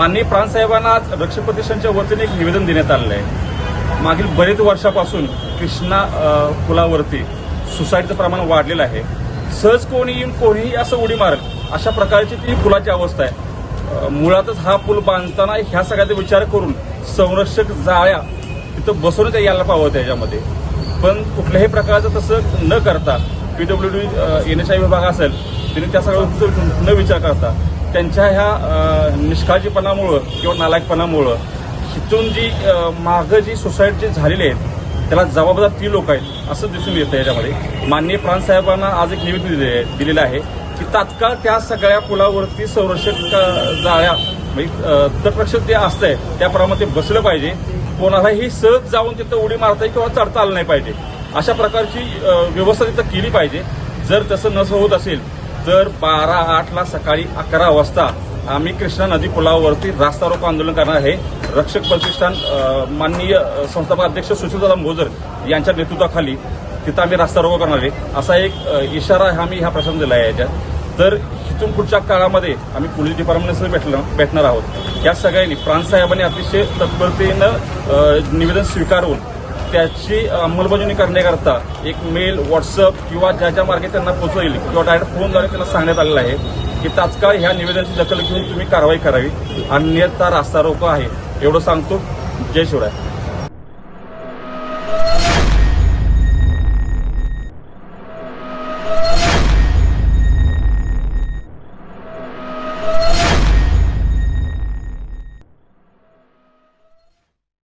माननीय प्राणसाहेबांना आज रक्ष प्रतिष्ठानच्या वतीने एक निवेदन देण्यात आलेलं आहे. मागील बरेच वर्षापासून कृष्णा पुलावरती सुसाईडचं प्रमाण वाढलेलं आहे. सहज कोणी येऊन कोणीही असं उडी मारेल अशा प्रकारची ती पुलाची अवस्था आहे. मुळातच हा पूल बांधताना ह्या सगळ्याचा विचार करून संरक्षक जाळ्या तिथं बसवण्यात यायला पावं त्याच्यामध्ये. पण कुठल्याही प्रकारचं तसं न करता P W D N H I विभाग असेल तिने त्या सगळ्या न विचार करता त्यांच्या ह्या निष्काळजीपणामुळं किंवा नालायकपणामुळं हिथून जी मागं जी सोसायटी झालेली आहेत त्याला जबाबदार ती लोक आहेत असं दिसून येतं याच्यामध्ये. माननीय प्रांतसाहेबांना आज एक निवेदन दिले दिलेलं आहे की तात्काळ त्या सगळ्या पुलावरती संरक्षक जाळ्या म्हणजे अ, तटरक्षक जे असतंय त्याप्रमाणे ते बसलं पाहिजे. कोणालाही सहज जाऊन तिथं उडी मारता येईल किंवा चढता आलं नाही पाहिजे. अशा प्रकारची व्यवस्था तिथं केली पाहिजे. जर तसं नसं होत असेल तर बारा आठला सकाळी अकरा वाजता आम्ही कृष्णा नदी पुलावरती रास्ता रोको आंदोलन करणार आहे. रक्षक प्रतिष्ठान माननीय संस्थापक अध्यक्ष सुशीलदादा मोजर यांच्या नेतृत्वाखाली तिथं आम्ही रास्ता रोको करणार आहे. असा एक इशारा आम्ही ह्या प्रशासन दिला आहे याच्यात. तर इथून पुढच्या काळामध्ये आम्ही पोलीस डिपार्टमेंटसह भेटलं भेटणार आहोत. या सगळ्यांनी प्रांत साहेबांनी अतिशय तत्परतेनं निवेदन स्वीकारून त्याची अंमलबजावणी करण्याकरता एक मेल व्हॉट्सअप किंवा ज्या ज्या मार्गे त्यांना पोहोचवेल किंवा डायरेक्ट फोनद्वारे त्यांना सांगण्यात आलेलं आहे की तात्काळ ह्या निवेदनाची दखल घेऊन तुम्ही कारवाई करावी. अन्यथा रास्ता रोको आहे. एवढं सांगतो. जय शिवराय.